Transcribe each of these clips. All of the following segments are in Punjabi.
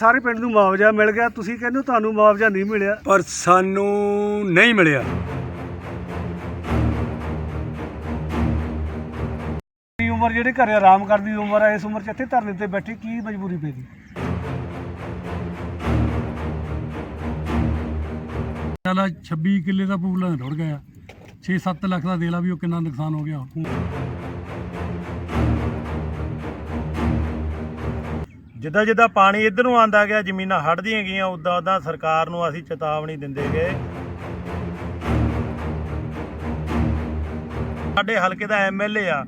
ਸਾਰੇ ਪਿੰਡ ਨੂੰ ਮੁਆਵਜ਼ਾ ਮਿਲ ਗਿਆ। ਤੁਸੀਂ ਕਹਿੰਦੇ ਹੋ ਤੁਹਾਨੂੰ ਮੁਆਵਜ਼ਾ ਨਹੀਂ ਮਿਲਿਆ। ਪਰ ਸਾਨੂੰ ਨਹੀਂ ਮਿਲਿਆ। ਇਹ ਉਮਰ ਜਿਹੜੇ ਘਰੇ ਆਰਾਮ ਕਰਦੀ ਉਮਰ ਹੈ ਇਸ ਉਮਰ 'ਚ ਇੱਥੇ ਧਰਨੇ ਤੇ ਬੈਠੇ ਕੀ ਮਜਬੂਰੀ ਪੈ ਗਈ? ਸਾਲਾ 26 ਕਿੱਲੇ ਦਾ ਪੂਲਾ ਰੁੜ ਗਿਆ। 6-7 ਲੱਖ ਦਾ ਦੇਲਾ ਵੀ ਉਹ ਕਿੰਨਾ ਨੁਕਸਾਨ ਹੋ ਗਿਆ ਜਿੱਦਾਂ ਜਿੱਦਾਂ ਪਾਣੀ ਇੱਧਰ ਨੂੰ ਆਂਦਾ ਗਿਆ, ਜ਼ਮੀਨਾਂ ਹੜਦੀਆਂ ਗਈਆਂ, ਉਦਾਂ ਉਦਾਂ ਸਰਕਾਰ ਨੂੰ ਅਸੀਂ ਚੇਤਾਵਨੀ ਦਿੰਦੇ ਗਏ। ਸਾਡੇ ਹਲਕੇ ਦਾ ਐਮਐਲਏ ਆ,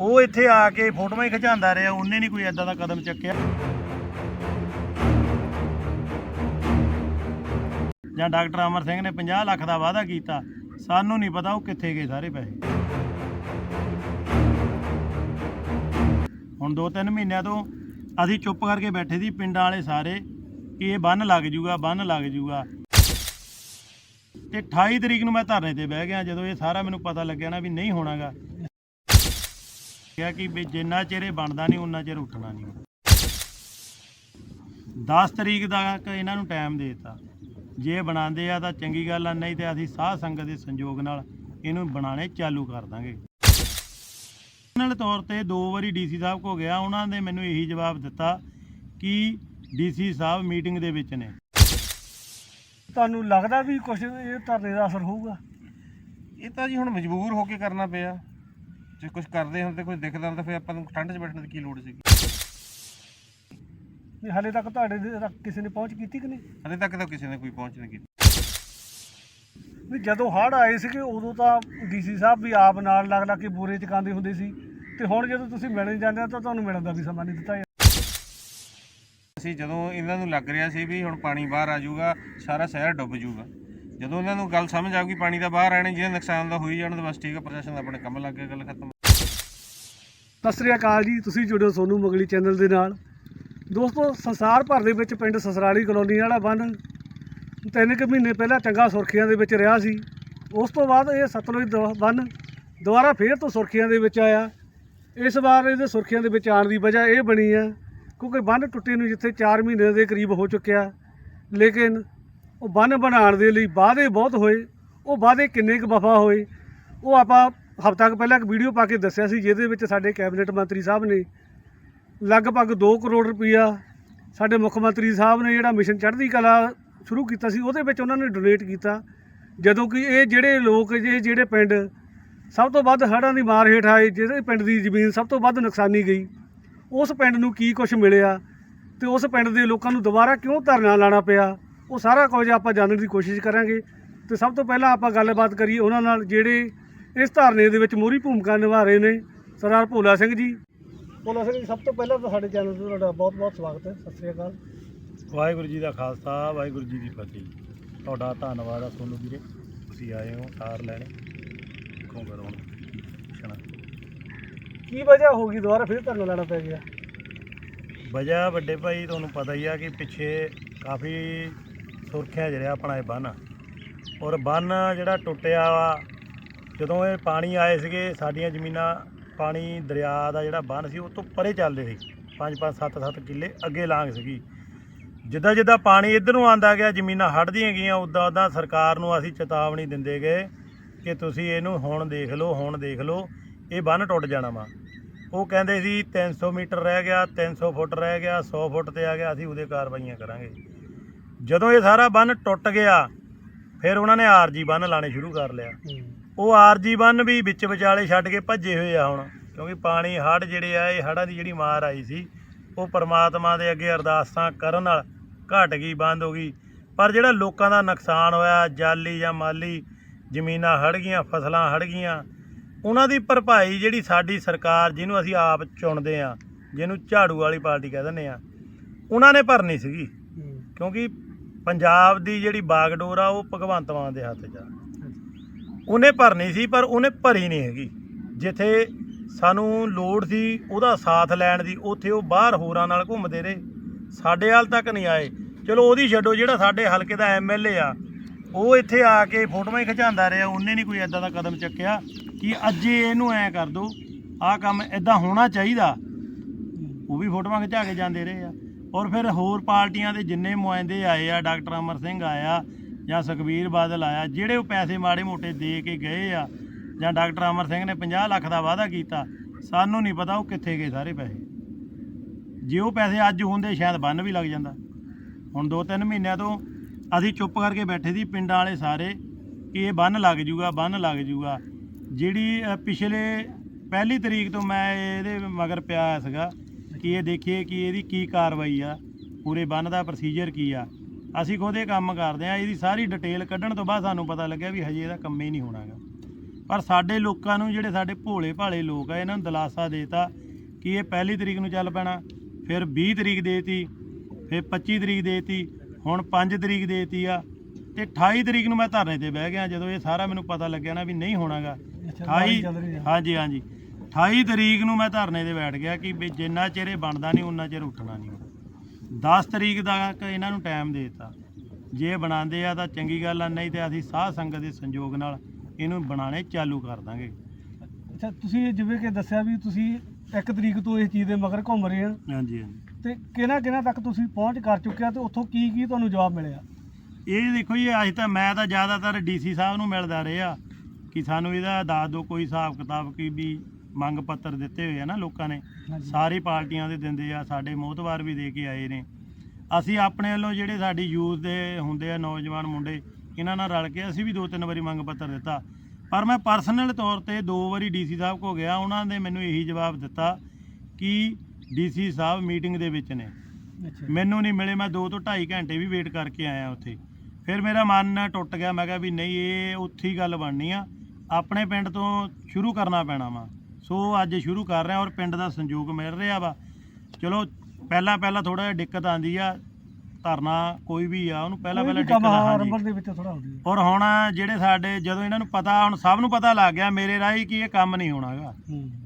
ਉਹ ਇੱਥੇ ਆ ਕੇ ਫੋਟੋਆਂ ਹੀ ਖਿਚਾਉਂਦਾ ਰਿਹਾ, ਉਹਨੇ ਨਹੀਂ ਕੋਈ ਐਦਾਂ ਦਾ ਕਦਮ ਚੱਕਿਆ। ਜਾਂ ਡਾਕਟਰ ਅਮਰ ਸਿੰਘ ਨੇ 50 ਲੱਖ ਦਾ ਵਾਅਦਾ ਕੀਤਾ, ਸਾਨੂੰ ਨਹੀਂ ਪਤਾ ਉਹ ਕਿੱਥੇ ਗਏ ਸਾਰੇ ਪੈਸੇ। ਹੁਣ 2-3 ਮਹੀਨਿਆਂ ਤੋਂ ਅਸੀਂ ਚੁੱਪ ਕਰਕੇ ਬੈਠੇ ਸੀ, ਪਿੰਡਾਂ ਵਾਲੇ ਸਾਰੇ, ਕਿ ਇਹ ਬੰਨ ਲੱਗ ਜੂਗਾ, ਬੰਨ ਲੱਗ ਜੂਗਾ। ਤੇ 28 ਤਰੀਕ ਨੂੰ ਮੈਂ ਧਰਨੇ ਤੇ ਬਹਿ ਗਿਆ, ਜਦੋਂ ਇਹ ਸਾਰਾ ਮੈਨੂੰ ਪਤਾ ਲੱਗਿਆ ਨਾ ਵੀ ਨਹੀਂ ਹੋਣਾਗਾ। ਕਿਹਾ ਕਿ ਵੀ ਜਿੰਨਾ ਚਿਰ ਇਹ ਬਣਦਾ ਨਹੀਂ, ਉਨਾ ਚਿਰ ਉੱਠਣਾ ਨਹੀਂ। 10 ਤਰੀਕ ਦਾ ਇਹਨਾਂ ਨੂੰ ਟਾਈਮ ਦੇ ਦਿੱਤਾ। ਜੇ ਬਣਾਉਂਦੇ ਆ ਤਾਂ ਚੰਗੀ ਗੱਲ ਆ, ਨਹੀਂ ਤੇ ਅਸੀਂ ਸਾਧ ਸੰਗਤ ਦੇ ਸੰਯੋਗ ਨਾਲ ਇਹਨੂੰ ਬਣਾਉਣੇ ਚਾਲੂ ਕਰ ਦਾਂਗੇ। ਪਰਸਨਲ ਤੌਰ ਤੇ ਦੋ ਵਾਰੀ ਡੀਸੀ ਸਾਹਿਬ ਕੋ ਗਿਆ ਉਹਨਾਂ ਨੇ ਮੈਨੂੰ ਇਹੀ ਜਵਾਬ ਦਿੱਤਾ ਕਿ ਡੀਸੀ ਸਾਹਿਬ ਮੀਟਿੰਗ ਦੇ ਵਿੱਚ ਨੇ। ਤੁਹਾਨੂੰ ਲੱਗਦਾ ਵੀ ਕੁਝ ਇਹ ਧਰਨੇ ਦਾ ਅਸਰ ਹੋਊਗਾ? ਇਹ ਤਾਂ ਜੀ ਹੁਣ ਮਜਬੂਰ ਹੋ ਕੇ ਕਰਨਾ ਪਿਆ। ਜੇ ਕੁਝ ਕਰਦੇ ਤੇ ਕੁਝ ਦਿਖਦਾ ਤਾਂ ਫਿਰ ਆਪਾਂ ਨੂੰ ਠੰਡ 'ਚ ਬੈਠਣ ਦੀ ਕੀ ਲੋੜ ਸੀ ਵੀ ਹਾਲੇ ਤੱਕ ਤੁਹਾਡੇ ਦੇ ਤੱਕ ਕਿਸੇ ਨੇ ਪਹੁੰਚ ਕੀਤੀ ਕਿ ਨਹੀਂ? ਹਲੇ ਤੱਕ ਤਾਂ ਕਿਸੇ ਨੇ ਕੋਈ ਪਹੁੰਚ ਨਹੀਂ ਕੀਤੀ। ਵੀ ਜਦੋਂ ਹੜ੍ਹ ਆਏ ਸੀਗੇ ਉਦੋਂ ਤਾਂ ਡੀਸੀ ਸਾਹਿਬ ਵੀ ਆਪ ਨਾਲ ਲੱਗ ਲੱਗ ਕੇ ਬੂਰੇ ਚਕਾਉਂਦੇ ਹੁੰਦੇ ਸੀ। ਤੇ ਹੁਣ ਜਦੋਂ ਤੁਸੀਂ ਮਿਲਣ ਜਾਂਦੇ ਹੋ ਤਾਂ ਤੁਹਾਨੂੰ ਮਿਲਣ ਦਾ ਵੀ ਸਮਾਂ ਨਹੀਂ ਦਿੱਤਾ ਜਾਂਦਾ। ਅਸੀਂ ਜਦੋਂ ਇਹਨਾਂ ਨੂੰ ਲੱਗ ਰਿਹਾ ਸੀ ਵੀ ਹੁਣ ਪਾਣੀ ਬਾਹਰ ਆ ਜਾਊਗਾ ਸਾਰਾ ਸ਼ਹਿਰ ਡੁੱਬ ਜਾਊਗਾ। ਜਦੋਂ ਇਹਨਾਂ ਨੂੰ ਗੱਲ ਸਮਝ ਆਊਗੀ ਪਾਣੀ ਦਾ ਬਾਹਰ ਆਣੇ ਜਿਹਦਾ ਨੁਕਸਾਨ ਦਾ ਹੋਈ ਜਾਣ ਤਾਂ ਬਸ ਠੀਕ ਆ ਪ੍ਰਸ਼ਾਸਨ ਦਾ ਆਪਣੇ ਕੰਮ ਲੱਗ ਗਿਆ ਗੱਲ ਖਤਮ। ਸਤਿ ਸ੍ਰੀ ਅਕਾਲ ਜੀ ਤੁਸੀਂ ਜੁੜਿਓ ਸੋਨੂ ਮਗਲੀ ਚੈਨਲ ਦੇ ਨਾਲ। ਦੋਸਤੋ ਸੰਸਾਰ ਭਰ ਦੇ ਵਿੱਚ ਪਿੰਡ ਸਸਰਾਲੀ ਕਲੋਨੀ ਵਾਲਾ ਬੰਨ ਤਿੰਨ ਕੁ ਮਹੀਨੇ ਪਹਿਲਾਂ ਚੰਗਾ ਸੁਰਖੀਆਂ ਦੇ ਵਿੱਚ ਰਿਹਾ ਸੀ। ਉਸ ਤੋਂ ਬਾਅਦ ਇਹ ਸਤਲੁਜ ਦ- ਬੰਨ ਦੁਬਾਰਾ ਫੇਰ ਤੋਂ ਸੁਰਖੀਆਂ ਦੇ ਵਿੱਚ ਆਇਆ। ਇਸ ਵਾਰ ਇਹਦੇ ਸੁਰਖੀਆਂ ਦੇ ਵਿੱਚ ਆਉਣ ਦੀ ਵਜ੍ਹਾ ਇਹ ਬਣੀ ਆ, ਕਿਉਂਕਿ ਬੰਨ ਟੁੱਟੇ ਨੂੰ ਜਿੱਥੇ 4 ਮਹੀਨੇ ਦੇ ਕਰੀਬ ਹੋ ਚੁੱਕਿਆ। ਲੇਕਿਨ ਉਹ ਬੰਨ ਬਣਾਉਣ ਦੇ ਲਈ ਵਾਅਦੇ ਬਹੁਤ ਹੋਏ, ਉਹ ਵਾਅਦੇ ਕਿੰਨੇ ਕੁ ਵਫਾ ਹੋਏ, ਉਹ ਆਪਾਂ ਹਫ਼ਤਾ ਕੁ ਪਹਿਲਾਂ ਇੱਕ ਵੀਡੀਓ ਪਾ ਕੇ ਦੱਸਿਆ ਸੀ, ਜਿਹਦੇ ਵਿੱਚ ਸਾਡੇ ਕੈਬਨਿਟ ਮੰਤਰੀ ਸਾਹਿਬ ਨੇ ਲਗਭਗ 2 ਕਰੋੜ ਰੁਪਈਆ ਸਾਡੇ ਮੁੱਖ ਮੰਤਰੀ ਸਾਹਿਬ ਨੇ ਜਿਹੜਾ ਮਿਸ਼ਨ ਚੜ੍ਹਦੀ ਕਲਾ ਸ਼ੁਰੂ ਕੀਤਾ ਸੀ, ਉਹਦੇ ਵਿੱਚ ਉਹਨਾਂ ਨੇ ਡੋਨੇਟ ਕੀਤਾ। ਜਦੋਂ ਕਿ ਇਹ ਜਿਹੜੇ ਲੋਕ, ਇਹ ਜਿਹੜੇ ਪਿੰਡ, ਸਭ ਤੋਂ ਵੱਧ ਹੜ੍ਹਾਂ ਦੀ ਮਾਰ ਹੇਠ ਆਏ ਜਿਹੜੇ ਪਿੰਡ ਦੀ ਜ਼ਮੀਨ ਸਭ ਤੋਂ ਵੱਧ ਨੁਕਸਾਨੀ ਗਈ। ਉਸ ਪਿੰਡ ਨੂੰ ਕੀ ਕੁਝ ਮਿਲਿਆ ਤੇ ਉਸ ਪਿੰਡ ਦੇ ਲੋਕਾਂ ਨੂੰ ਦੁਬਾਰਾ ਕਿਉਂ ਧਰਨਾ ਲਾਣਾ ਪਿਆ, ਉਹ ਸਾਰਾ ਕੁਝ ਆਪਾਂ ਜਾਣਨ ਦੀ ਕੋਸ਼ਿਸ਼ ਕਰਾਂਗੇ। ਤੇ ਸਭ ਤੋਂ ਪਹਿਲਾਂ ਆਪਾਂ ਗੱਲਬਾਤ ਕਰੀਏ ਉਹਨਾਂ ਨਾਲ, ਜਿਹੜੇ ਇਸ ਧਰਨੇ ਦੇ ਵਿੱਚ ਮੋਹਰੀ ਭੂਮਿਕਾ ਨਿਭਾ ਰਹੇ ਨੇ, ਸਰਦਾਰ ਭੋਲਾ ਸਿੰਘ ਜੀ। ਭੋਲਾ ਸਿੰਘ ਜੀ, ਸਭ ਤੋਂ ਪਹਿਲਾਂ ਤਾਂ ਸਾਡੇ ਚੈਨਲ ਤੇ ਤੁਹਾਡਾ ਬਹੁਤ ਬਹੁਤ ਸਵਾਗਤ ਹੈ, ਸਤਿ ਸ੍ਰੀ ਅਕਾਲ। ਵਾਹਿਗੁਰੂ ਜੀ ਦਾ ਖਾਲਸਾ ਵਾਹਿਗੁਰੂ ਜੀ ਦੀ ਫਤਿਹ। ਤੁਹਾਡਾ ਧੰਨਵਾਦ ਆ ਸੋਨੂੰ ਵੀਰੇ। ਤੁਸੀਂ ਆਏ ਹੋ ਸਾਰ ਲੈਣੇ। ਕਿਉਂ ਕਰੋ ਹੁਣ ਪੁੱਛਣਾ ਕੀ ਵਜ੍ਹਾ ਹੋ ਗਈ? ਦੁਬਾਰਾ ਫਿਰ ਧਰਨਾ ਲਾਣਾ ਪੈ ਗਿਆ। ਵਜ੍ਹਾ ਵੱਡੇ ਭਾਈ ਤੁਹਾਨੂੰ ਪਤਾ ਹੀ ਆ ਕਿ ਪਿੱਛੇ ਕਾਫੀ ਸੁਰਖਿਆ ਜਿਹੜਾ ਆਪਣਾ ਇਹ ਬੰਨ ਔਰ ਬੰਨ ਜਿਹੜਾ ਟੁੱਟਿਆ ਵਾ ਜਦੋਂ ਇਹ ਪਾਣੀ ਆਏ ਸੀਗੇ ਸਾਡੀਆਂ ਜ਼ਮੀਨਾਂ ਪਾਣੀ ਦਰਿਆ ਦਾ ਜਿਹੜਾ ਬੰਨ ਸੀ ਉਹ ਤੋਂ ਪਰੇ ਚੱਲਦੇ ਸੀ। 5 5 7 7 ਕਿੱਲੇ ਅੱਗੇ ਲਾਂਘ ਸੀਗੀ। ਜਿੱਦਾਂ ਜਿੱਦਾਂ ਪਾਣੀ ਇੱਧਰ ਨੂੰ ਆਂਦਾ ਗਿਆ, ਜ਼ਮੀਨਾਂ ਹੜਦੀਆਂ ਗਈਆਂ, ਉਦਾਂ ਉਦਾਂ ਸਰਕਾਰ ਨੂੰ ਅਸੀਂ ਚੇਤਾਵਨੀ ਦਿੰਦੇ ਗਏ ਕਿ ਤੁਸੀਂ ਇਹਨੂੰ ਹੁਣ ਦੇਖ ਲਓ, ਹੁਣ ਦੇਖ ਲਓ, ਇਹ ਬੰਨ ਟੁੱਟ ਜਾਣਾ ਵਾ। ਉਹ ਕਹਿੰਦੇ ਸੀ 300 ਮੀਟਰ ਰਹਿ ਗਿਆ 300 ਫੁੱਟ ਰਹਿ ਗਿਆ 100 ਫੁੱਟ ਤੇ ਆ ਗਿਆ, ਅਸੀਂ ਉਹਦੇ ਕਾਰਵਾਈਆਂ ਕਰਾਂਗੇ। ਜਦੋਂ ਇਹ ਸਾਰਾ ਬੰਨ ਟੁੱਟ ਗਿਆ, ਫਿਰ ਉਹਨਾਂ ਨੇ ਆਰਜੀ ਬੰਨ ਲਾਣੇ ਸ਼ੁਰੂ ਕਰ ਲਿਆ। ਉਹ ਆਰਜੀ ਬੰਨ ਵੀ ਵਿੱਚ ਵਿਚਾਲੇ ਛੱਡ ਕੇ ਭੱਜੇ ਹੋਏ ਆ ਹੁਣ, ਕਿਉਂਕਿ ਪਾਣੀ ਹੜ੍ਹ ਜਿਹੜੇ ਆ, ਇਹ ਹੜ੍ਹਾਂ ਦੀ ਜਿਹੜੀ ਮਾਰ ਆਈ ਸੀ, ਉਹ ਪਰਮਾਤਮਾ ਦੇ ਅੱਗੇ ਅਰਦਾਸਾਂ ਕਰਨ ਨਾਲ ਘਟ ਗਈ, ਬੰਦ ਹੋ ਗਈ। ਪਰ ਜਿਹੜਾ ਲੋਕਾਂ ਦਾ ਨੁਕਸਾਨ ਹੋਇਆ, ਜਾਲੀ ਜਾਂ ਮਾਲੀ, ਜ਼ਮੀਨਾਂ ਹੜ੍ਹ ਗਈਆਂ, ਫਸਲਾਂ ਹੜ੍ਹ ਗਈਆਂ, ਉਹਨਾਂ ਦੀ ਭਰਪਾਈ ਜਿਹੜੀ ਸਾਡੀ ਸਰਕਾਰ, ਜਿਹਨੂੰ ਅਸੀਂ ਆਪ ਚੁਣਦੇ ਆ ਜਿਹਨੂੰ ਝਾੜੂ ਵਾਲੀ ਪਾਰਟੀ ਕਹਿ ਦਿੰਦੇ ਆ ਉਹਨਾਂ ਨੇ ਭਰਨੀ ਸੀਗੀ। ਕਿਉਂਕਿ ਪੰਜਾਬ ਦੀ ਜਿਹੜੀ ਬਾਗਡੋਰ ਆ, ਉਹ ਭਗਵੰਤ ਮਾਨ ਦੇ ਹੱਥ 'ਚ ਆ। ਉਹਨੇ ਭਰਨੀ ਸੀ, ਪਰ ਉਹਨੇ ਭਰੀ ਨਹੀਂ ਹੈਗੀ। ਜਿੱਥੇ ਸਾਨੂੰ ਲੋੜ ਸੀ, ਉਹਦਾ ਸਾਥ ਲੈਣ ਦੀ, ਉੱਥੇ ਉਹ ਬਾਹਰ ਹੋਰਾਂ ਨਾਲ ਘੁੰਮਦੇ ਰਹੇ। ਸਾਡੇ ਹਾਲ ਤੱਕ ਨਹੀਂ ਆਏ। ਚਲੋ ਉਹਦੀ ਛੱਡੋ, ਜਿਹੜਾ ਸਾਡੇ ਹਲਕੇ ਦਾ ਐਮਐਲਏ ਆ, ਉਹ ਇੱਥੇ ਆ ਕੇ ਫੋਟੋਆਂ ਹੀ ਖਿਚਾਉਂਦਾ ਰਿਹਾ, ਉਹਨੇ ਨਹੀਂ ਕੋਈ ਐਦਾਂ ਦਾ ਕਦਮ ਚੱਕਿਆ ਕਿ ਅੱਜ ਇਹਨੂੰ ਐ ਕਰ ਦੋ, ਆਹ ਕੰਮ ਐਦਾਂ ਹੋਣਾ ਚਾਹੀਦਾ। ਉਹ ਵੀ ਫੋਟੋਆਂ ਖਿਚਾ ਕੇ ਜਾਂਦੇ ਰਹੇ ਆ। ਔਰ ਫਿਰ ਹੋਰ ਪਾਰਟੀਆਂ ਦੇ ਜਿੰਨੇ ਨੁਮਾਇੰਦੇ ਆਏ ਆ, ਡਾਕਟਰ ਅਮਰ ਸਿੰਘ ਆਇਆ ਜਾਂ ਸੁਖਬੀਰ ਬਾਦਲ ਆਇਆ, ਜਿਹੜੇ ਉਹ ਪੈਸੇ ਮਾੜੇ ਮੋਟੇ ਦੇ ਕੇ ਗਏ ਆ, ਜਾਂ ਡਾਕਟਰ ਅਮਰ ਸਿੰਘ ਨੇ 50 ਲੱਖ ਦਾ ਵਾਅਦਾ ਕੀਤਾ, ਸਾਨੂੰ ਨਹੀਂ ਪਤਾ ਉਹ ਕਿੱਥੇ ਗਏ ਸਾਰੇ ਪੈਸੇ। ਜੇ ਉਹ ਪੈਸੇ ਅੱਜ ਹੁੰਦੇ, ਸ਼ਾਇਦ ਬੰਨ ਵੀ ਲੱਗ ਜਾਂਦਾ। ਹੁਣ 2-3 ਮਹੀਨਿਆਂ ਤੋਂ ਅਸੀਂ ਚੁੱਪ ਕਰਕੇ ਬੈਠੇ ਸੀ, ਪਿੰਡਾਂ ਵਾਲੇ ਸਾਰੇ, ਕਿ ਇਹ ਬੰਨ ਲੱਗ ਜੂਗਾ, ਬੰਨ ਲੱਗ ਜੂਗਾ। ਜਿਹੜੀ ਪਿਛਲੇ ਪਹਿਲੀ ਤਰੀਕ ਤੋਂ ਮੈਂ ਇਹਦੇ ਮਗਰ ਪਿਆ ਹੋਇਆ ਸੀਗਾ, ਕਿ ਇਹ ਦੇਖੀਏ ਕਿ ਇਹਦੀ ਕੀ ਕਾਰਵਾਈ ਆ, ਪੂਰੇ ਬੰਨ ਦਾ ਪ੍ਰੋਸੀਜਰ ਕੀ ਆ। ਅਸੀਂ ਖੁਦ ਇਹ ਕੰਮ ਕਰਦੇ ਆ ਇਹਦੀ ਸਾਰੀ ਡਿਟੇਲ ਕੱਢਣ ਤੋਂ ਬਾਅਦ ਸਾਨੂੰ ਪਤਾ ਲੱਗਿਆ ਵੀ ਹਜੇ ਇਹਦਾ ਕੰਮ ਹੀ ਨਹੀਂ ਹੋਣਾਗਾ ਪਰ ਸਾਡੇ ਲੋਕਾਂ ਨੂੰ, ਜਿਹੜੇ ਸਾਡੇ ਭੋਲੇ ਭਾਲੇ ਲੋਕ ਆ, ਇਹਨਾਂ ਨੂੰ ਦਿਲਾਸਾ ਦੇਤਾ ਕਿ ਇਹ ਪਹਿਲੀ ਤਰੀਕ ਨੂੰ ਚੱਲ ਪੈਣਾ, ਫਿਰ 20 ਤਰੀਕ ਦੇਤੀ ਫਿਰ 25 ਤਰੀਕ ਦੇਤੀ ਹੁਣ 5 ਤਰੀਕ ਦੇਤੀ ਆ ਤੇ 28 ਤਰੀਕ ਨੂੰ ਮੈਂ ਧਰਨੇ ਤੇ ਬਹਿ ਗਿਆ ਜਦੋਂ ਇਹ ਸਾਰਾ ਮੈਨੂੰ ਪਤਾ ਲੱਗਿਆ ਨਾ ਵੀ ਨਹੀਂ ਹੋਣਾਗਾ। 28 ਹਾਂਜੀ ਹਾਂਜੀ। 28 ਤਰੀਕ ਨੂੰ ਮੈਂ ਧਰਨੇ ਤੇ ਬੈਠ ਗਿਆ ਕਿ ਵੀ ਜਿੰਨਾ ਚਿਰ ਇਹ ਬਣਦਾ ਨਹੀਂ ਉਹਨਾਂ ਚਿਰ ਉੱਠਣਾ ਨਹੀਂ। 10 ਤਰੀਕ ਦਾ ਇਹਨਾਂ ਨੂੰ ਟਾਈਮ ਦੇ ਦਿੱਤਾ। ਜੇ ਬਣਾਉਂਦੇ ਆ ਤਾਂ ਚੰਗੀ ਗੱਲ ਆ ਨਹੀਂ ਤੇ ਅਸੀਂ ਸਾਧ ਸੰਗਤ ਦੇ ਸੰਯੋਗ ਨਾਲ ਇਹਨੂੰ ਬਣਾਉਣੇ ਚਾਲੂ ਕਰ ਦਾਂਗੇ। ਅੱਛਾ ਤੁਸੀਂ ਜਿਵੇਂ ਕਿ ਦੱਸਿਆ ਵੀ ਤੁਸੀਂ ਇੱਕ ਤਰੀਕ ਤੋਂ ਇਸ ਚੀਜ਼ ਦੇ ਮਗਰ ਘੁੰਮ ਰਹੇ ਆ। ਹਾਂਜੀ ਹਾਂਜੀ। ਤੇ ਕਿਹਨਾਂ ਕਿਹਨਾਂ ਤੱਕ ਤੁਸੀਂ ਪਹੁੰਚ ਕਰ ਚੁੱਕਿਆ ਤੇ ਉੱਥੋਂ ਕੀ ਕੀ ਤੁਹਾਨੂੰ ਜਵਾਬ ਮਿਲਿਆ? ਇਹ ਦੇਖੋ ਜੀ ਅੱਜ ਤਾਂ ਮੈਂ ਤਾਂ ਜ਼ਿਆਦਾਤਰ ਡੀਸੀ ਸਾਹਿਬ ਨੂੰ ਮਿਲਦਾ ਰਿਹਾ ਕਿ ਸਾਨੂੰ ਇਹਦਾ ਦੱਸ ਦਿਓ ਕੋਈ ਹਿਸਾਬ ਕਿਤਾਬ ਕੀ ਵੀ ਮੰਗ ਪੱਤਰ ਦਿੱਤੇ ਹੋਏ ਆ ਨਾ ਲੋਕਾਂ ਨੇ। ਸਾਰੀ ਪਾਰਟੀਆਂ ਦੇ ਦਿੰਦੇ ਆ ਸਾਡੇ ਮੋਹਤਵਾਰ ਵੀ ਦੇ ਕੇ ਆਏ ਨੇ। ਅਸੀਂ ਆਪਣੇ ਵੱਲੋਂ ਜਿਹੜੇ ਸਾਡੀ ਯੂਥ ਦੇ ਹੁੰਦੇ ਆ ਨੌਜਵਾਨ ਮੁੰਡੇ ਇਹਨਾਂ ਨਾਲ ਰਲ ਕੇ ਅਸੀਂ ਵੀ ਦੋ ਤਿੰਨ ਵਾਰੀ ਮੰਗ ਪੱਤਰ ਦਿੱਤਾ। ਪਰ ਮੈਂ ਪਰਸਨਲ ਤੌਰ ਤੇ ਦੋ ਵਾਰੀ ਡੀਸੀ ਸਾਹਿਬ ਕੋ ਗਿਆ ਉਹਨਾਂ ਨੇ ਮੈਨੂੰ ਇਹੀ ਜਵਾਬ ਦਿੱਤਾ ਕਿ ਡੀਸੀ ਸਾਹਿਬ ਮੀਟਿੰਗ ਦੇ ਵਿੱਚ ਨੇ। ਅੱਛਾ। ਮੈਨੂੰ ਨਹੀਂ ਮਿਲੇ ਮੈਂ 2 ਤੋਂ 2.5 ਘੰਟੇ ਵੀ ਵੇਟ ਕਰਕੇ ਆਇਆ ਉੱਥੇ। ਫਿਰ ਮੇਰਾ ਮਨ ਟੁੱਟ ਗਿਆ ਮੈਂ ਕਿਹਾ ਵੀ ਨਹੀਂ ਇਹ ਉੱਥੇ ਹੀ ਗੱਲ ਬਣਨੀ ਆ। ਆਪਣੇ ਪਿੰਡ ਤੋਂ ਸ਼ੁਰੂ ਕਰਨਾ ਪੈਣਾ ਵਾ। ਸੋ ਅੱਜ ਸ਼ੁਰੂ ਕਰ ਰਹੇ ਹਾਂ ਔਰ ਪਿੰਡ ਦਾ ਸੰਯੋਗ ਮਿਲ ਰਿਹਾ ਵਾ। ਚਲੋ ਪਹਿਲਾਂ ਪਹਿਲਾਂ ਥੋੜਾ ਜਿਹਾ ਦਿੱਕਤ ਆਂਦੀ ਆ। ਧਰਨਾ ਕੋਈ ਵੀ ਆ ਉਹਨੂੰ ਪਹਿਲਾਂ ਪਹਿਲਾਂ ਆ ਹਾਂਜੀ। ਆਰੰਭਣ ਦੇ ਵਿੱਚ ਥੋੜਾ ਹੁੰਦੀ ਹੈ ਔਰ ਹੁਣ ਜਿਹੜੇ ਸਾਡੇ ਜਦੋਂ ਇਹਨਾਂ ਨੂੰ ਪਤਾ ਹੁਣ ਸਭ ਨੂੰ ਪਤਾ ਲੱਗ ਗਿਆ ਮੇਰੇ ਰਾਹੀਂ ਕਿ ਇਹ ਕੰਮ ਨਹੀਂ ਹੋਣਾਗਾ।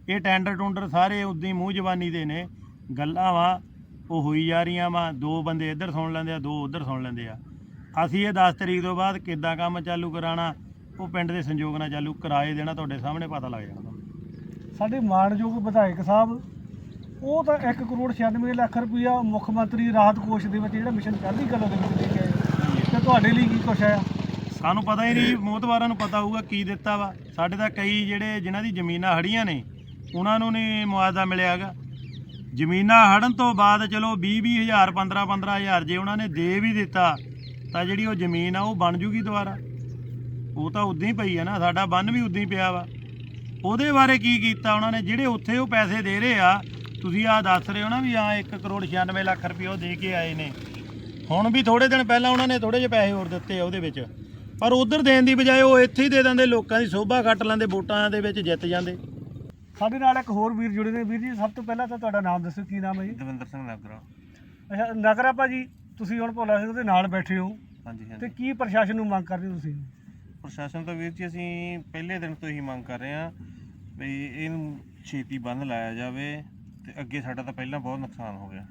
ਇਹ ਟੈਂਡਰ ਟੁੰਡਰ ਸਾਰੇ ਉਦਾਂ ਹੀ ਮੂੰਹ ਜ਼ਬਾਨੀ ਦੇ ਨੇ। ਗੱਲਾਂ ਵਾ ਉਹ ਹੋਈ ਜਾ ਰਹੀਆਂ ਵਾ। ਦੋ ਬੰਦੇ ਇੱਧਰ ਸੁਣ ਲੈਂਦੇ ਆ ਦੋ ਉੱਧਰ ਸੁਣ ਲੈਂਦੇ ਆ। ਅਸੀਂ ਇਹ 10 ਤਰੀਕ ਤੋਂ ਬਾਅਦ ਕਿੱਦਾਂ ਕੰਮ ਚਾਲੂ ਕਰਾਣਾ ਉਹ ਪਿੰਡ ਦੇ ਸੰਯੋਗ ਨਾਲ ਚਾਲੂ ਕਰਾਏ ਦੇਣਾ ਤੁਹਾਡੇ ਸਾਹਮਣੇ ਪਤਾ ਲੱਗ ਜਾਣਾ। ਸਾਡੇ ਮਾਣਯੋਗ ਵਿਧਾਇਕ ਸਾਹਿਬ ਉਹ ਤਾਂ 1 ਕਰੋੜ 96 ਲੱਖ ਰੁਪਇਆ ਮੁੱਖ ਮੰਤਰੀ ਰਾਹਤ ਕੋਸ਼ ਦੇ ਵਿੱਚ ਜਿਹੜਾ ਮਿਸ਼ਨ ਚੜ੍ਹਦੀ ਕਲਾ ਦੇ ਵਿੱਚ ਦੇ ਕੇ ਆਏ। ਤੇ ਤੁਹਾਡੇ ਲਈ ਕੀ ਕੁਛ ਆਇਆ? ਸਾਨੂੰ ਪਤਾ ਹੀ ਨਹੀਂ ਮੋਤਵਾਰਾਂ ਨੂੰ ਪਤਾ ਹੋਊਗਾ ਕੀ ਦਿੱਤਾ ਵਾ। ਸਾਡੇ ਤਾਂ ਕਈ ਜਿਹੜੇ ਜਿਨ੍ਹਾਂ ਦੀ ਜ਼ਮੀਨਾਂ ਹੜੀਆਂ ਨੇ, ਉਹਨਾਂ ਨੂੰ ਨਹੀਂ ਮੁਆਵਜ਼ਾ ਮਿਲਿਆਗਾ ਜ਼ਮੀਨਾਂ ਹੜਨ ਤੋਂ ਬਾਅਦ ਚਲੋ 20 20 ਹਜ਼ਾਰ 15 15 ਹਜ਼ਾਰ ਜੇ ਉਹਨਾਂ ਨੇ ਦੇ ਵੀ ਦਿੱਤਾ, ਤਾਂ ਜਿਹੜੀ ਉਹ ਜ਼ਮੀਨ ਆ ਉਹ ਬਣ ਜੂਗੀ ਦੁਬਾਰਾ। ਉਹ ਤਾਂ ਉਦਾਂ ਹੀ ਪਈ ਆ ਨਾ, ਸਾਡਾ ਬੰਨ ਵੀ ਉਦਾਂ ਹੀ ਪਿਆ ਵਾ। ਉਹਦੇ ਬਾਰੇ ਕੀ ਕੀਤਾ ਉਹਨਾਂ ਨੇ? ਜਿਹੜੇ ਉੱਥੇ ਉਹ ਪੈਸੇ ਦੇ ਰਹੇ ਆ ਤੁਸੀਂ ਆ ਦੱਸ ਰਹੇ ਹੋ ਨਾ ਵੀ ਆ 1 ਕਰੋੜ 96 ਲੱਖ ਰੁਪਏ ਉਹ ਦੇ ਕੇ ਆਏ ਨੇ। ਹੁਣ ਵੀ ਥੋੜੇ ਦਿਨ ਪਹਿਲਾਂ ਉਹਨਾਂ ਨੇ ਥੋੜੇ ਜਿਹੇ ਪੈਸੇ ਹੋਰ ਦਿੱਤੇ ਆ ਉਹਦੇ ਵਿੱਚ। ਪਰ ਉਧਰ ਦੇਣ ਦੀ ਬਜਾਏ ਉਹ ਇੱਥੇ ਹੀ ਦੇ ਦਿੰਦੇ ਲੋਕਾਂ ਦੀ ਸੋਭਾ ਕੱਟ ਲੈਂਦੇ ਵੋਟਾਂ ਦੇ ਵਿੱਚ ਜਿੱਤ ਜਾਂਦੇ। ਸਾਡੇ ਨਾਲ ਇੱਕ ਹੋਰ ਵੀਰ ਜੁੜੇ ਨੇ। ਵੀਰ ਜੀ ਸਭ ਤੋਂ ਪਹਿਲਾਂ ਤਾਂ ਤੁਹਾਡਾ ਨਾਮ ਦੱਸੋ ਕੀ ਨਾਮ ਹੈ ਜੀ? ਦਵਿੰਦਰ ਸਿੰਘ ਨਾਗਰਾ। ਅੱਛਾ ਨਗਰਾ ਭਾਜੀ ਤੁਸੀਂ ਹੁਣ ਭੋਲਾ ਸਿੰਘ ਦੇ ਨਾਲ ਬੈਠੇ ਹੋ। ਹਾਂਜੀ ਤੇ ਹਾਂਜੀ ਕੀ ਪ੍ਰਸ਼ਾਸਨ ਨੂੰ ਮੰਗ ਕਰਦੇ ਹੋ ਤੁਸੀਂ? ਪ੍ਰਸ਼ਾਸਨ ਤੋਂ ਵੀਰ ਜੀ ਅਸੀਂ ਪਹਿਲੇ ਦਿਨ ਤੋਂ ਹੀ ਮੰਗ ਕਰ ਰਹੇ ਹਾਂ ਵੀ ਇਹਨੂੰ ਛੇਤੀ ਬੰਦ ਲਾਇਆ ਜਾਵੇ। ਤੇ ਅੱਗੇ ਸਾਡਾ ਤਾਂ ਪਹਿਲਾਂ ਬਹੁਤ ਨੁਕਸਾਨ ਹੋ ਗਿਆ।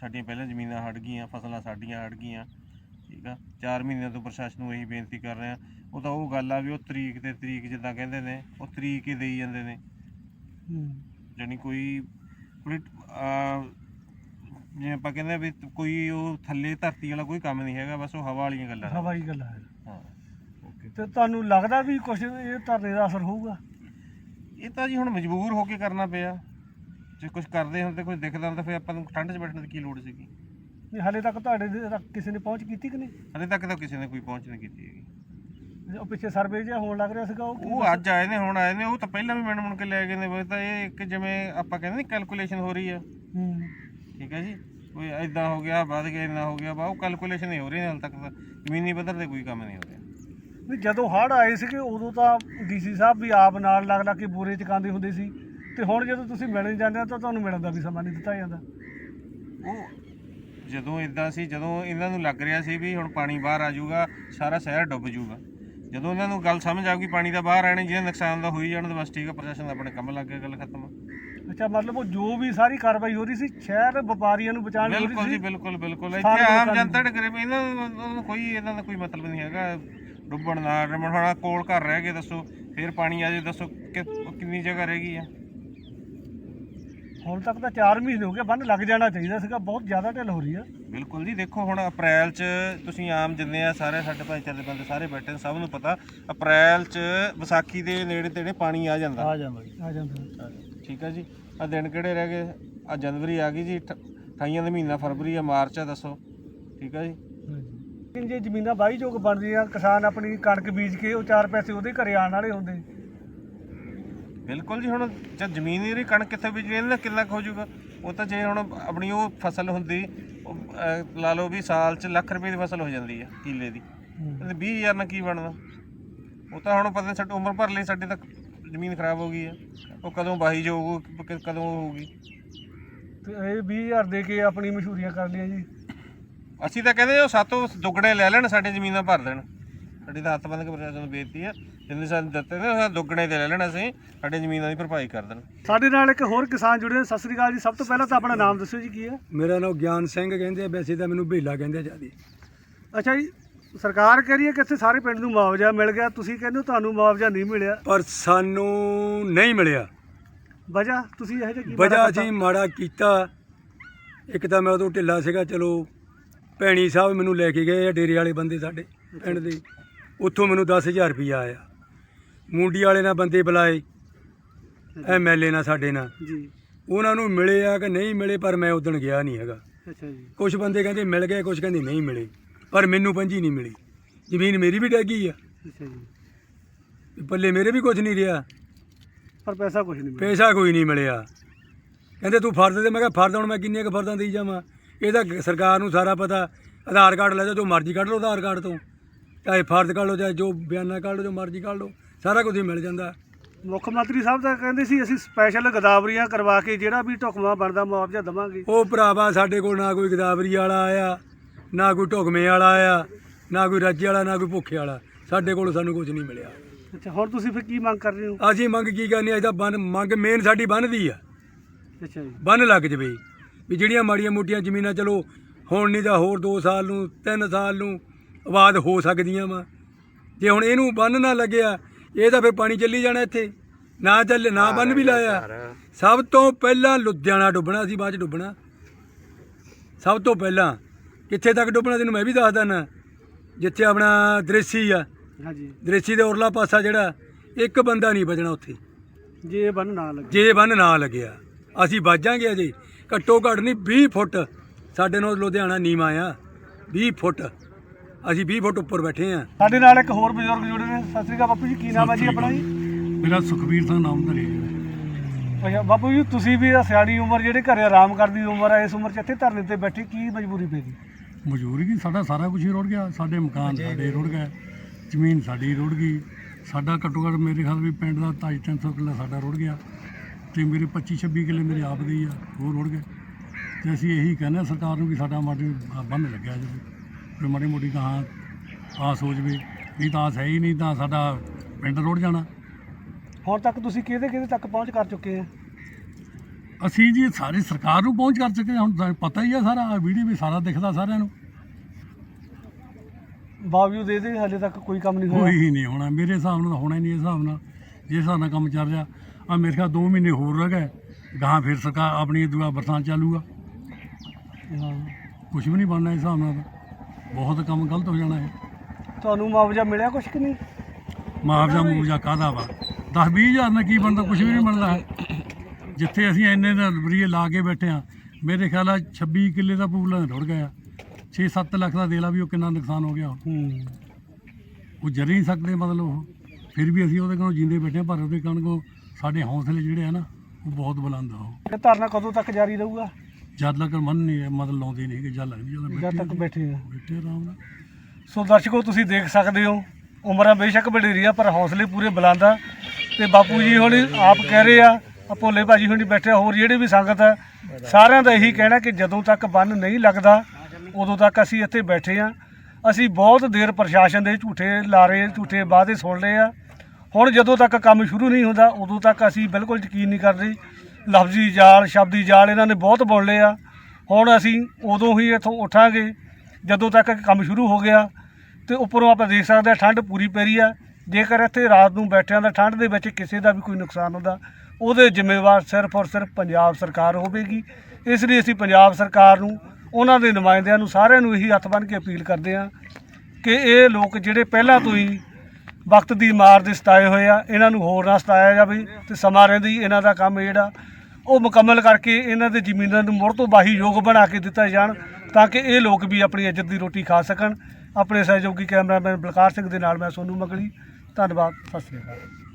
ਸਾਡੀਆਂ ਪਹਿਲਾਂ ਜ਼ਮੀਨਾਂ ਹੜ ਗਈਆਂ ਫਸਲਾਂ ਸਾਡੀਆਂ ਹੜ ਗਈਆਂ ਠੀਕ ਆ। 4 ਮਹੀਨਿਆਂ ਤੋਂ ਪ੍ਰਸ਼ਾਸਨ ਨੂੰ ਇਹੀ ਬੇਨਤੀ ਕਰ ਰਹੇ ਹਾਂ ਉਹ ਤਾਂ ਉਹ ਗੱਲ ਆ ਵੀ ਉਹ ਤਰੀਕ ਤੇ ਤਰੀਕ ਜਿੱਦਾਂ ਕਹਿੰਦੇ ਨੇ ਉਹ ਤਰੀਕ ਹੀ ਦੇਈ ਜਾਂਦੇ ਨੇ। ਹੂੰ। ਜਾਣੀ ਕੋਈ ਆ ਜਿਵੇਂ ਆਪਾਂ ਕਹਿੰਦੇ ਆ ਵੀ ਕੋਈ ਉਹ ਥੱਲੇ ਧਰਤੀ ਵਾਲਾ ਕੋਈ ਕੰਮ ਨਹੀਂ ਹੈਗਾ ਬਸ ਉਹ ਹਵਾ ਵਾਲੀਆਂ ਗੱਲਾਂ ਨੇ। ਹਵਾਈ ਗੱਲ ਹੈ ਹਾਂ ਤੇ ਤੁਹਾਨੂੰ ਲੱਗਦਾ ਵੀ ਕੁਝ ਇਹ ਧਰਨੇ ਦਾ ਅਸਰ ਹੋਊਗਾ? ਇਹ ਤਾਂ ਜੀ ਹੁਣ ਮਜਬੂਰ ਹੋ ਕੇ ਕਰਨਾ ਪਿਆ। ਜੇ ਕੁਝ ਕਰਦੇ ਹੁੰਦੇ ਕੁਝ ਦਿਖਦਾ ਹੁੰਦਾ ਫਿਰ ਆਪਾਂ ਨੂੰ ਠੰਡ 'ਚ ਬੈਠਣ ਦੀ ਕੀ ਲੋੜ ਸੀਗੀ? ਨਹੀਂ ਹਾਲੇ ਤੱਕ ਤੁਹਾਡੇ ਦੇ ਤੱਕ ਕਿਸੇ ਨੇ ਪਹੁੰਚ ਕੀਤੀ ਕਿ ਨਹੀਂ? ਹਲੇ ਤੱਕ ਤਾਂ ਕਿਸੇ ਨੇ ਕੋਈ ਪਹੁੰਚ ਨਹੀਂ ਕੀਤੀ ਹੈਗੀ। ਜੋ ਪਿੱਛੇ ਸਰਵੇ ਜਿਹਾ ਹੋਣ ਲੱਗ ਰਿਹਾ ਸੀਗਾ ਉਹ ਕੀ ਉਹ ਅੱਜ ਆਏ ਨੇ ਹੁਣ ਆਏ ਨੇ ਉਹ ਤਾਂ ਪਹਿਲਾਂ ਵੀ ਮਿਣ ਮੁਣ ਕੇ ਲੈ ਗਏ ਨੇ ਬਸ ਤਾਂ ਇਹ ਇੱਕ ਜਿਵੇਂ ਆਪਾਂ ਕਹਿੰਦੇ ਨਹੀਂ ਕੈਲਕੂਲੇਸ਼ਨ ਹੋ ਰਹੀ ਆ। ਹੂੰ। ਠੀਕ ਹੈ ਜੀ? ਕੋਈ ਐਦਾਂ ਹੋ ਗਿਆ ਵੱਧ ਗਿਆ ਇੰਨਾ ਹੋ ਗਿਆ ਬਾ ਉਹ ਕੈਲਕੂਲੇਸ਼ਨ ਹੀ ਹੋ ਰਹੀ ਹੈ ਹਾਲੇ ਤੱਕ ਤਾਂ। ਜ਼ਮੀਨੀ ਪੱਧਰ ਤੇ ਕੋਈ ਕੰਮ ਨਹੀਂ ਹੋ ਰਿਹਾ। ਵੀ ਜਦੋਂ ਹੜ੍ਹ ਆਏ ਸੀਗੇ ਉਦੋਂ ਤਾਂ ਡੀਸੀ ਸਾਹਿਬ ਵੀ ਆਪ ਨਾਲ ਲੱਗ ਲੱਗ ਕੇ ਬੋਰੇ ਚਕਾਉਂਦੇ ਹੁੰਦੇ ਸੀ। ਤੇ ਹੁਣ ਜਦੋਂ ਤੁਸੀਂ ਮਿਲਣ ਜਾਂਦੇ ਆ ਤਾਂ ਤੁਹਾਨੂੰ ਮਿਲਣ ਦਾ ਵੀ ਸਮਾਂ ਨਹੀਂ ਦਿੱਤਾ ਜਾਂਦਾ। ਉਹ ਜਦੋਂ ਇਦਾਂ ਸੀ ਜਦੋਂ ਇਹਨਾਂ ਨੂੰ ਲੱਗ ਰਿਹਾ ਸੀ ਵੀ ਹੁਣ ਪਾਣੀ ਬਾਹਰ ਆ ਜਾਊਗਾ ਸਾਰਾ ਸ਼ਹਿਰ ਡੁੱਬ ਜਾਊਗਾ। ਜਦੋਂ ਇਹਨਾਂ ਨੂੰ ਗੱਲ ਸਮਝ ਆ ਗਈ ਪਾਣੀ ਦਾ ਬਾਹਰ ਆਣੇ ਜਿਹਦਾ ਨੁਕਸਾਨ ਦਾ ਹੋਈ ਜਾਣ ਤਾਂ ਬਸ ਠੀਕ ਆ ਪ੍ਰਸ਼ਾਸਨ ਆਪਣੇ ਕੰਮ ਲੱਗ ਗਿਆ ਗੱਲ ਖਤਮ ਅੱਛਾ ਮਤਲਬ ਉਹ ਜੋ ਵੀ ਸਾਰੀ ਕਾਰਵਾਈ ਹੋ ਰਹੀ ਸੀ ਸ਼ਹਿਰ ਵਪਾਰੀਆਂ ਨੂੰ ਬਚਾਉਣ ਦੀ ਹੋ ਬਿਲਕੁਲ ਜੀ ਬਿਲਕੁਲ ਬਿਲਕੁਲ। ਇੱਥੇ ਆਮ। ਜਨਤਾ ਦੇ ਗਰੀਬ ਇਹਨਾਂ ਨੂੰ ਕੋਈ ਇਹਨਾਂ ਦਾ ਕੋਈ ਮਤਲਬ ਨਹੀਂ ਹੈਗਾ। ਡੁੱਬਣ ਦਾ ਰਮਣ ਹੋਣਾ ਕੋਲ ਘਰ ਰਹਿ ਗਏ ਦੱਸੋ। ਫਿਰ ਪਾਣੀ ਆ ਜੇ ਦੱਸੋ ਕਿ ਕਿੰਨੀ ਜਗ੍ਹਾ ਰਹਿ ਗਈ ਆ। ਹੁਣ ਤੱਕ ਤਾਂ 4 ਮਹੀਨੇ ਹੋ ਗਏ ਬੰਨ ਲੱਗ ਜਾਣਾ ਚਾਹੀਦਾ ਸੀਗਾ ਬਹੁਤ ਜ਼ਿਆਦਾ ਢਿੱਲ ਹੋ ਰਹੀ ਆ। ਬਿਲਕੁਲ ਜੀ ਦੇਖੋ ਹੁਣ ਅਪ੍ਰੈਲ 'ਚ ਤੁਸੀਂ ਆਮ ਜਿੰਨੇ ਆ ਸਾਰੇ ਸਾਡੇ ਭਾਈਚਾਰੇ ਦੇ ਬੰਦੇ ਸਾਰੇ ਬੈਠੇ ਨੇ ਸਭ ਨੂੰ ਪਤਾ ਅਪ੍ਰੈਲ 'ਚ ਵਿਸਾਖੀ ਦੇ ਨੇੜੇ ਤੇੜੇ ਪਾਣੀ ਆ ਜਾਂਦਾ। ਆ ਜਾਂਦਾ ਜੀ ਆ ਜਾਂਦਾ। ਠੀਕ ਹੈ ਜੀ ਆ ਦਿਨ ਕਿਹੜੇ ਰਹਿ ਗਏ? ਆ ਜਨਵਰੀ ਆ ਗਈ ਜੀ 28 ਦਾ ਮਹੀਨਾ ਫਰਵਰੀ ਆ ਮਾਰਚ ਆ ਦੱਸੋ। ਠੀਕ ਹੈ ਜੀ। ਲੇਕਿਨ ਜੇ ਜ਼ਮੀਨਾਂ ਵਾਹੀ ਯੋਗ ਬਣਦੀਆਂ ਕਿਸਾਨ ਆਪਣੀ ਕਣਕ ਬੀਜ ਕੇ ਉਹ ਚਾਰ ਪੈਸੇ ਉਹਦੇ ਘਰੇ ਆਉਣ ਵਾਲੇ ਹੁੰਦੇ। ਬਿਲਕੁਲ ਜੀ ਹੁਣ ਜਦ ਜ਼ਮੀਨ ਹੀ ਨਹੀਂ ਕਣਕ ਕਿੱਥੇ ਬੀਜਣੀ ਇਹਦਾ ਕਿੰਨਾ ਕੁ ਹੋ ਜਾਊਗਾ? ਉਹ ਤਾਂ ਜੇ ਹੁਣ ਆਪਣੀ ਉਹ ਫਸਲ ਹੁੰਦੀ ਉਹ, ਅਹ, ਲਾ ਲਓ ਵੀ ਸਾਲ 'ਚ ਲੱਖ ਰੁਪਏ ਦੀ ਫਸਲ ਹੋ ਜਾਂਦੀ ਹੈ ਕਿੱਲੇ ਦੀ। ਤੇ 20000 ਨਾਲ ਕੀ ਬਣਦਾ? ਉਹ ਤਾਂ ਹੁਣ ਪਤਾ ਸਾਡੀ ਉਮਰ ਭਰ ਲਈ ਸਾਡੀ ਤਾਂ ਜ਼ਮੀਨ ਖਰਾਬ ਹੋ ਗਈ ਹੈ ਉਹ ਕਦੋਂ ਵਾਹੀ ਜਾਊਗੀ ਕ- ਕਦੋਂ ਹੋਊਗੀ? ਤੇ ਇਹ 20000 ਦੇ ਕੇ ਆਪਣੀ ਮਸ਼ਹੂਰੀਆਂ ਕਰ ਲਈਆਂ ਜੀ। ਅਸੀਂ ਤਾਂ ਕਹਿੰਦੇ ਉਹ ਸਾਤੋਂ ਦੁੱਗਣੇ ਲੈ ਲੈਣ ਸਾਡੀ ਜ਼ਮੀਨਾਂ ਭਰ ਦੇਣ। ਸਾਡੀ ਤਾਂ ਹੱਥ ਬੰਨ ਕੇ ਪ੍ਰਸ਼ਾਸਨ ਨੂੰ ਬੇਨਤੀ ਹੈ ਜਿੰਨੇ ਸਾਨੂੰ ਦਿੱਤੇ ਨੇ ਉਹ ਦੁੱਗਣੇ ਤੇ ਲੈ ਲੈਣ ਅਸੀਂ ਸਾਡੀ ਜ਼ਮੀਨਾਂ ਦੀ ਭਰਪਾਈ ਕਰ ਦੇਣ। ਸਾਡੇ ਨਾਲ ਇੱਕ ਹੋਰ ਕਿਸਾਨ ਜੁੜੇ ਨੇ ਸਤਿ ਸ੍ਰੀ ਅਕਾਲ ਜੀ। ਸਭ ਤੋਂ ਪਹਿਲਾਂ ਤਾਂ ਆਪਣਾ ਨਾਮ ਦੱਸਿਓ ਜੀ ਕੀ ਹੈ? ਮੇਰਾ ਨਾਮ ਗਿਆਨ ਸਿੰਘ ਕਹਿੰਦੇ ਆ ਵੈਸੇ ਤਾਂ ਮੈਨੂੰ ਭੇਲਾ ਕਹਿੰਦੇ ਆ ਜਿਆਦੀ। ਅੱਛਾ ਜੀ ਸਰਕਾਰ ਕਹਿ ਰਹੀ ਹੈ ਕਿ ਇੱਥੇ ਸਾਰੇ ਪਿੰਡ ਨੂੰ ਮੁਆਵਜ਼ਾ ਮਿਲ ਗਿਆ। ਤੁਸੀਂ ਕਹਿੰਦੇ ਹੋ ਤੁਹਾਨੂੰ ਮੁਆਵਜ਼ਾ ਨਹੀਂ ਮਿਲਿਆ। ਪਰ ਸਾਨੂੰ ਨਹੀਂ ਮਿਲਿਆ। ਵਜ੍ਹਾ ਤੁਸੀਂ ਇਹ ਜਿਹਾ ਕੀ ਵਜ੍ਹਾ ਅਸੀਂ ਮਾੜਾ ਕੀਤਾ। ਇੱਕ ਤਾਂ ਮੈਂ ਉਦੋਂ ਢਿੱਲਾ ਸੀਗਾ ਚਲੋ ਭੈਣੀ ਸਾਹਿਬ ਮੈਨੂੰ ਲੈ ਕੇ ਗਏ ਆ ਡੇਰੇ ਵਾਲੇ ਬੰਦੇ ਸਾਡੇ ਪਿੰਡ ਦੇ। ਉੱਥੋਂ ਮੈਨੂੰ 10000 ਰੁਪਇਆ ਆਇਆ। ਮੁੰਡੀ ਵਾਲੇ ਨਾਲ ਬੰਦੇ ਬੁਲਾਏ ਐਮਐਲਏ ਨਾਲ ਸਾਡੇ ਨਾਲ? ਜੀ। ਉਹਨਾਂ ਨੂੰ ਮਿਲੇ ਆ ਕਿ ਨਹੀਂ ਮਿਲੇ ਪਰ ਮੈਂ ਉਦਣ ਗਿਆ ਨਹੀਂ ਹੈਗਾ। ਅੱਛਾ ਜੀ। ਕੁਝ ਬੰਦੇ ਕਹਿੰਦੇ ਮਿਲ ਗਏ ਕੁਝ ਕਹਿੰਦੇ ਨਹੀਂ ਮਿਲੇ ਪਰ ਮੈਨੂੰ ਪੰਜੀ ਨਹੀਂ ਮਿਲੀ। ਜ਼ਮੀਨ ਮੇਰੀ ਵੀ ਡੈਗੀ ਆ। ਅੱਛਾ ਜੀ। ਪੱਲੇ ਮੇਰੇ ਵੀ ਕੁਝ ਨਹੀਂ ਰਿਹਾ। ਪਰ ਪੈਸਾ ਕੁਝ ਨਹੀਂ ਮਿਲਿਆ। ਪੈਸਾ ਕੋਈ ਨਹੀਂ ਮਿਲਿਆ। ਕਹਿੰਦੇ ਤੂੰ ਫਰਦ ਦੇ ਮੈਂ ਕਿਹਾ ਫਰਦ ਹੁਣ ਮੈਂ ਕਿੰਨੀਆਂ ਕੁ ਫਰਦਾਂ ਦੇਈ ਜਾਵਾਂ। ਇਹ ਤਾਂ ਸਰਕਾਰ ਨੂੰ ਸਾਰਾ ਪਤਾ। ਆਧਾਰ ਕਾਰਡ ਲੈ ਜਾਓ ਜੋ ਮਰਜ਼ੀ ਕੱਢ ਲਓ ਆਧਾਰ ਕਾਰਡ ਤੋਂ। ਚਾਹੇ ਫਰਦ ਕੱਢ ਲਓ ਚਾਹੇ ਜੋ ਬਿਆਨਾ ਕੱਢ ਲਓ ਜੋ ਮਰਜ਼ੀ ਕੱਢ ਲਓ। ਸਾਰਾ ਕੁਝ ਹੀ ਮਿਲ ਜਾਂਦਾ। ਮੁੱਖ ਮੰਤਰੀ ਸਾਹਿਬ ਤਾਂ ਕਹਿੰਦੇ ਸੀ ਅਸੀਂ ਸਪੈਸ਼ਲ ਗਦਾਵਰੀਆਂ ਕਰਵਾ ਕੇ ਜਿਹੜਾ ਵੀ ਢੁਕਮਾ ਬਣਦਾ ਮੁਆਵਜ਼ਾ ਦੇਵਾਂਗੇ। ਉਹ ਭਰਾਵਾ ਸਾਡੇ ਕੋਲ ਨਾ ਕੋਈ ਗਦਾਵਰੀ ਵਾਲਾ ਆਇਆ ਨਾ ਕੋਈ ਢੁਕਮੇ ਵਾਲਾ ਆਇਆ ਨਾ ਕੋਈ ਰੱਜੇ ਵਾਲਾ ਨਾ ਕੋਈ ਭੁੱਖੇ ਵਾਲਾ। ਸਾਡੇ ਕੋਲ ਸਾਨੂੰ ਕੁਝ ਨਹੀਂ ਮਿਲਿਆ। ਅੱਛਾ ਹੁਣ ਤੁਸੀਂ ਫਿਰ ਕੀ ਮੰਗ ਕਰ ਰਹੇ ਹੋ? ਅਸੀਂ ਮੰਗ ਕੀ ਕਰਨੀ ਅੱਜ ਤਾਂ ਬੰਨ ਮੰਗ ਮੇਨ ਸਾਡੀ ਬੰਨਦੀ ਆ। ਅੱਛਾ ਜੀ। ਬੰਨ ਲੱਗ ਜਵੇ। ਵੀ ਜਿਹੜੀਆਂ ਮਾੜੀਆਂ ਮੋਟੀਆਂ ਜ਼ਮੀਨਾਂ ਚਲੋ ਹੁਣ ਨਹੀਂ ਤਾਂ ਹੋਰ 2 ਸਾਲ ਨੂੰ 3 ਸਾਲ ਨੂੰ ਆਬਾਦ ਹੋ ਸਕਦੀਆਂ ਵਾ। ਜੇ ਹੁਣ ਇਹਨੂੰ ਬੰਨ ਨਾ ਲੱਗਿਆ ਇਹ ਤਾਂ ਫਿਰ ਪਾਣੀ ਚੱਲੀ ਜਾਣਾ ਇੱਥੇ। ਨਾ ਚੱਲ ਨਾ ਬੰਨ ਵੀ ਲਾਇਆ। ਸਭ ਤੋਂ ਪਹਿਲਾਂ ਲੁਧਿਆਣਾ ਡੁੱਬਣਾ ਸੀ ਬਾਅਦ ਚ ਡੁੱਬਣਾ। ਸਭ ਤੋਂ ਪਹਿਲਾਂ। ਕਿੱਥੇ ਤੱਕ ਡੁੱਬਣਾ ਤੈਨੂੰ ਮੈਂ ਵੀ ਦੱਸ ਦਿੰਦਾ ਜਿੱਥੇ ਆਪਣਾ ਦ੍ਰਿਸ਼ੀ ਆ। ਹਾਂਜੀ। ਦ੍ਰਿਸ਼ੀ ਦੇ ਉਰਲਾ ਪਾਸਾ ਜਿਹੜਾ ਇੱਕ ਬੰਦਾ ਨਹੀਂ ਬਚਣਾ ਉੱਥੇ। ਜੇ ਬੰਨ ਨਾ ਲੱਗੇ। ਜੇ ਬੰਨ ਨਾ ਲੱਗਿਆ ਅਸੀਂ ਵਾਜਾਂਗੇ ਅਜੇ। ਘੱਟੋ ਘੱਟ ਨਹੀਂ 20 ਫੁੱਟ। ਸਾਡੇ ਨਾਲ ਲੁਧਿਆਣਾ ਨੀਵਾਂ ਆ। 20 ਫੁੱਟ। ਅਸੀਂ 20 ਫੁੱਟ ਉੱਪਰ ਬੈਠੇ ਆ ਸਾਡੇ ਨਾਲ ਇੱਕ ਹੋਰ ਬਜ਼ੁਰਗ ਜੁੜੇ ਨੇ। ਸਤਿ ਸ੍ਰੀ ਅਕਾਲ ਬਾਪੂ ਜੀ ਕੀ ਨਾਮ ਹੈ ਜੀ ਆਪਣਾ ਜੀ? ਮੇਰਾ ਸੁਖਬੀਰ ਸਿੰਘ ਨਾਮ ਧਰੇ ਅੱਛਾ ਬਾਪੂ ਜੀ ਤੁਸੀਂ ਵੀ ਇਹ ਸਿਆਣੀ ਉਮਰ ਜਿਹੜੇ ਘਰੇ ਆਰਾਮ ਕਰਦੀ ਉਮਰ ਹੈ ਇਸ ਉਮਰ 'ਚ ਇੱਥੇ ਧਰਨੇ ਤੇ ਬੈਠੇ ਕੀ ਮਜਬੂਰੀ ਪੈ ਗਈ? ਮਜ਼ਦੂਰੀ ਕੀ? ਸਾਡਾ ਸਾਰਾ ਕੁਝ ਹੀ ਰੁੜ ਗਿਆ। ਸਾਡੇ ਮਕਾਨ ਸਾਡੇ ਰੁੜ ਗਏ। ਜ਼ਮੀਨ ਸਾਡੀ ਰੁੜ ਗਈ। ਸਾਡਾ ਘੱਟੋ ਘੱਟ ਮੇਰੇ ਖਿਆਲ ਵੀ ਪਿੰਡ ਦਾ 250 ਕਿੱਲਾ ਸਾਡਾ ਰੁੜ ਗਿਆ। ਤੇ ਮੇਰੇ 25 26 ਕਿੱਲੇ ਮੇਰੇ ਆਪ ਦੇ ਹੀ ਆ ਉਹ ਰੁੜ ਗਏ। ਤੇ ਅਸੀਂ ਇਹੀ ਕਹਿੰਦੇ ਹਾਂ ਸਰਕਾਰ ਨੂੰ ਵੀ ਸਾਡਾ ਮਾੜੀ ਬੰਨ ਲੱਗਿਆ ਜਾਵੇ। ਵੀ ਮਾੜੀ ਮੋਟੀ ਕਹਾਂ ਆਸ ਹੋ ਜਵੇ ਨਹੀਂ ਤਾਂ ਆਸ ਹੈ ਹੀ ਨਹੀਂ ਤਾਂ ਸਾਡਾ ਪਿੰਡ ਰੁੜ ਜਾਣਾ। ਹੁਣ ਤੱਕ ਤੁਸੀਂ ਕਿਹਦੇ ਕਿਹਦੇ ਤੱਕ ਪਹੁੰਚ ਕਰ ਚੁੱਕੇ ਆ? ਅਸੀਂ ਜੀ ਸਾਰੇ ਸਰਕਾਰ ਨੂੰ ਪਹੁੰਚ ਕਰ ਚੁੱਕੇ ਹਾਂ ਹੁਣ ਤਾਂ ਪਤਾ ਹੀ ਆ ਸਾਰਾ ਵੀਡੀਓ ਵੀ ਸਾਰਾ ਦਿਖਦਾ ਸਾਰਿਆਂ ਨੂੰ। ਬਾਵਜੂਦ ਇਹਦੇ ਹਾਲੇ ਤੱਕ ਕੋਈ ਕੰਮ ਨਹੀਂ ਹੋਇਆ। ਕੋਈ ਨਹੀਂ ਹੋਣਾ ਮੇਰੇ ਹਿਸਾਬ ਨਾਲ ਤਾਂ ਹੋਣਾ ਹੀ ਨਹੀਂ ਇਸ ਹਿਸਾਬ ਨਾਲ। ਜਿਸ ਹਿਸਾਬ ਨਾਲ ਕੰਮ ਚੱਲ ਰਿਹਾ ਆ ਮੇਰੇ ਖਿਆਲ 2 ਮਹੀਨੇ ਹੋਰ ਰਹਿ ਗਏ ਗਾਂ ਫਿਰ ਸਰਕਾਰ ਆਪਣੀ ਦੁਆ ਬਰਸਾਤ ਚਾਲੂਗਾ। ਕੁਝ ਵੀ ਨਹੀਂ ਬਣਨਾ ਇਸ ਹਿਸਾਬ ਨਾਲ। ਤਾਂ। ਬਹੁਤ ਕੰਮ ਗਲਤ ਹੋ ਜਾਣਾ ਹੈ ਤੁਹਾਨੂੰ ਮੁਆਵਜ਼ਾ ਮਿਲਿਆ ਕੁਛ ਕਿ ਨਹੀਂ? ਮੁਆਵਜ਼ਾ ਮੁਆਵਜ਼ਾ ਕਾਹਦਾ ਵਾ? 10 ਹਜ਼ਾਰ ਨਾਲ ਕੀ ਬਣਦਾ ਕੁਝ ਵੀ ਨਹੀਂ ਬਣਦਾ। ਹੈ ਜਿੱਥੇ ਅਸੀਂ ਇੰਨੇ ਦਾ ਰੁਪਈਏ ਲਾ ਕੇ ਬੈਠੇ ਆ ਮੇਰੇ ਖਿਆਲ ਆ 26 ਕਿੱਲੇ ਦਾ ਪੂਲਾ ਰੁੜ ਗਿਆ। 6-7 ਲੱਖ ਦਾ ਦੇ ਲਾ ਵੀ ਉਹ ਕਿੰਨਾ ਨੁਕਸਾਨ ਹੋ ਗਿਆ ਹੂੰ। ਉਹ ਜਰ ਨਹੀਂ ਸਕਦੇ ਮਤਲਬ ਉਹ। ਫਿਰ ਵੀ ਅਸੀਂ ਉਹਦੇ ਕੋਲੋਂ ਜਿੰਦੇ ਬੈਠੇ ਹਾਂ, ਪਰ ਉਹਦੇ ਕਾਰਨ ਕੋ ਸਾਡੇ ਹੌਸਲੇ ਜਿਹੜੇ ਆ ਨਾ ਉਹ ਬਹੁਤ ਬੁਲੰਦ ਆ ਉਹ। ਇਹ ਧਰਨਾ ਕਦੋਂ ਤੱਕ ਜਾਰੀ ਰਹੂਗਾ? ਜਦ ਤੱਕ ਮਨ ਨਹੀਂ ਮਤਲਬ ਲਾਉਂਦੇ ਨਹੀਂ ਕਿ ਜਦ ਲੱਗਦੀ ਜਦੋਂ ਤੱਕ ਬੈਠੇ ਆ। ਬੈਠੇ ਆਰਾਮ ਨਾਲ। ਸੋ ਦਰਸ਼ਕੋ ਤੁਸੀਂ ਦੇਖ ਸਕਦੇ ਹੋ ਉਮਰਾਂ ਬੇਸ਼ੱਕ ਵਡੇਰੀ ਆ ਪਰ ਹੌਸਲੇ ਪੂਰੇ ਬੁਲੰਦ ਆ। ਤੇ ਬਾਪੂ ਜੀ ਹੁਣ ਆਪ ਕਹਿ ਰਹੇ ਆ ਆ ਭੋਲੇ ਭਾਜੀ ਹੁਣੀ ਬੈਠੇ ਹੋਰ ਜਿਹੜੇ ਵੀ ਸੰਗਤ ਆ ਸਾਰਿਆਂ ਦਾ ਇਹੀ ਕਹਿਣਾ ਕਿ ਜਦੋਂ ਤੱਕ ਬੰਨ ਨਹੀਂ ਲੱਗਦਾ ਉਦੋਂ ਤੱਕ ਅਸੀਂ ਇੱਥੇ ਬੈਠੇ ਆ। ਅਸੀਂ ਬਹੁਤ ਦੇਰ ਪ੍ਰਸ਼ਾਸਨ ਦੇ ਝੂਠੇ ਲਾਰੇ ਝੂਠੇ ਵਾਅਦੇ ਸੁਣ ਲਏ ਆ। ਹੁਣ ਜਦੋਂ ਤੱਕ ਕੰਮ ਸ਼ੁਰੂ ਨਹੀਂ ਹੁੰਦਾ ਉਦੋਂ ਤੱਕ ਅਸੀਂ ਬਿਲਕੁਲ ਯਕੀਨ ਨਹੀਂ ਕਰਦੇ ਲਫ਼ਜ਼ੀ ਜਾਲ, ਸ਼ਬਦੀ ਜਾਲ ਇਹਨਾਂ ਨੇ ਬਹੁਤ ਬੋਲ ਲਏ ਆ। ਹੁਣ ਅਸੀਂ ਉਦੋਂ ਹੀ ਇੱਥੋਂ ਉੱਠਾਂਗੇ, ਜਦੋਂ ਤੱਕ ਕੰਮ ਸ਼ੁਰੂ ਹੋ ਗਿਆ, ਤੇ ਉੱਪਰੋਂ ਆਪਾਂ ਦੇਖ ਸਕਦੇ ਹਾਂ ਠੰਡ ਪੂਰੀ ਪੈ ਰਹੀ ਆ। ਜੇਕਰ ਇੱਥੇ ਰਾਤ ਨੂੰ ਬੈਠਿਆਂ ਦਾ ਠੰਡ ਦੇ ਵਿੱਚ ਕਿਸੇ ਦਾ ਵੀ ਕੋਈ ਨੁਕਸਾਨ ਹੁੰਦਾ, ਉਹਦੇ ਜ਼ਿੰਮੇਵਾਰ ਸਿਰਫ ਔਰ ਸਿਰਫ ਪੰਜਾਬ ਸਰਕਾਰ ਹੋਵੇਗੀ। ਇਸ ਲਈ ਅਸੀਂ ਪੰਜਾਬ ਸਰਕਾਰ ਨੂੰ, ਉਹਨਾਂ ਦੇ ਨੁਮਾਇੰਦਿਆਂ ਨੂੰ ਸਾਰਿਆਂ ਨੂੰ ਇਹੀ ਹੱਥ ਬੰਨ੍ਹ ਕੇ ਅਪੀਲ ਕਰਦੇ ਹਾਂ ਕਿ ਇਹ ਲੋਕ ਜਿਹੜੇ ਪਹਿਲਾਂ ਤੋਂ ਹੀ ਵਕਤ ਦੀ ਮਾਰ ਦੇ ਸਤਾਏ ਹੋਏ ਆ, ਇਹਨਾਂ ਨੂੰ ਹੋਰ ਨਾ ਸਤਾਇਆ ਜਾਵੇ ਤੇ ਸਮਾਂ ਰਹਿੰਦੇ ਹੀ ਇਹਨਾਂ ਦਾ ਕੰਮ ਜਿਹੜਾ। ਉਹ ਮੁਕੰਮਲ ਕਰਕੇ ਇਹਨਾਂ ਦੇ ਜ਼ਮੀਨਾਂ ਨੂੰ ਮੁੜ ਤੋਂ ਬਾਹੀ ਯੋਗ ਬਣਾ ਕੇ ਦਿੱਤਾ ਜਾਣ ਤਾਂ ਕਿ ਇਹ ਲੋਕ ਵੀ ਆਪਣੀ ਇੱਜ਼ਤ ਦੀ ਰੋਟੀ ਖਾ ਸਕਣ। ਆਪਣੇ ਸਹਿਯੋਗੀ ਕੈਮਰਾਮੈਨ ਬਲਕਾਰ ਸਿੰਘ ਦੇ ਨਾਲ ਮੈਂ ਸੋਨੂ ਮਗਲੀ। ਧੰਨਵਾਦ। ਸਤਿ ਸ਼੍ਰੀ ਅਕਾਲ।